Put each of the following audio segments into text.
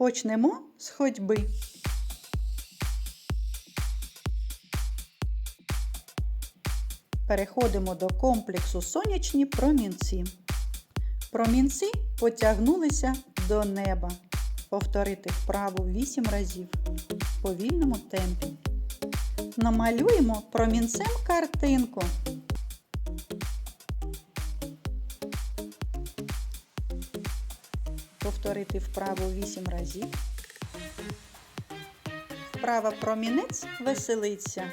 Почнемо з ходьби. Переходимо до комплексу сонячні промінці. Промінці потягнулися до неба. Повторити вправу 8 разів в повільному темпі. Намалюємо промінцем картинку. Повторити вправу 8 разів. Вправа промінець веселиться.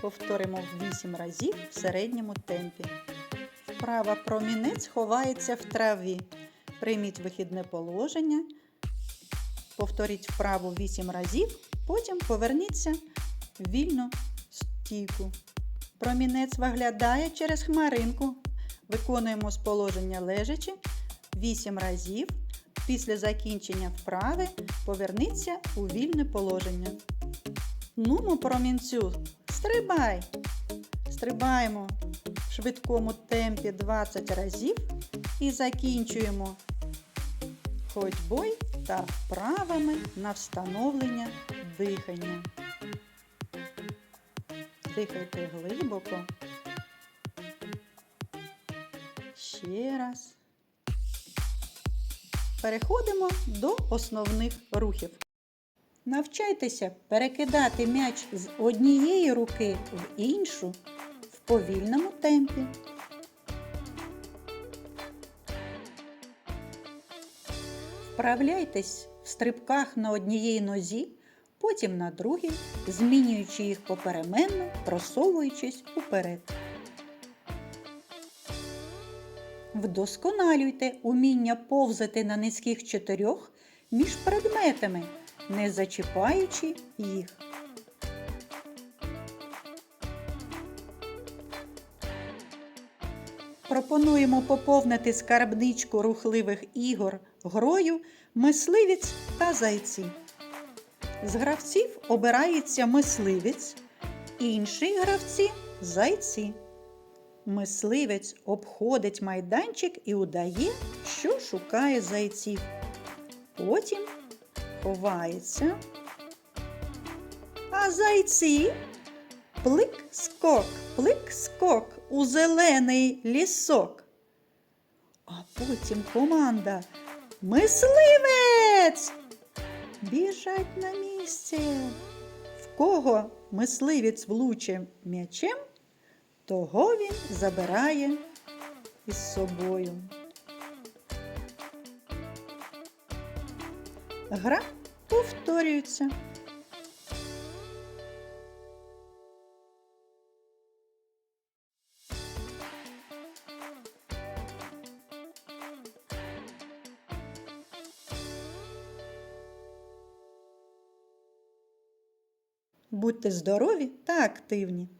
Повторимо 8 разів в середньому темпі. Вправа промінець ховається в траві. Прийміть вихідне положення. Повторіть вправу 8 разів, потім поверніться в вільну стійку. Промінець виглядає через хмаринку. Виконуємо з положення лежачи 8 разів. Після закінчення вправи поверніться у вільне положення. Нумо промінцю, стрибай! Стрибаємо в швидкому темпі 20 разів і закінчуємо ходьбою та вправами на встановлення дихання. Дихайте глибоко. Ще раз. Переходимо до основних рухів. Навчайтеся перекидати м'яч з однієї руки в іншу в повільному темпі. Вправляйтесь в стрибках на однієї нозі, потім на другій, змінюючи їх попеременно, просовуючись уперед. Вдосконалюйте уміння повзати на низьких чотирьох між предметами, не зачіпаючи їх. Пропонуємо поповнити скарбничку рухливих ігор грою, мисливець та зайці. З гравців обирається мисливець, інші гравці зайці. Мисливець обходить майданчик і удає, що шукає зайців. Потім ховається. А зайці плик-скок, плик-скок у зелений лісок. А потім команда Мисливець! Біжать на місце. В кого мисливець влучив м'ячем, того він забирає із собою. Гра повторюється. Будьте здорові та активні!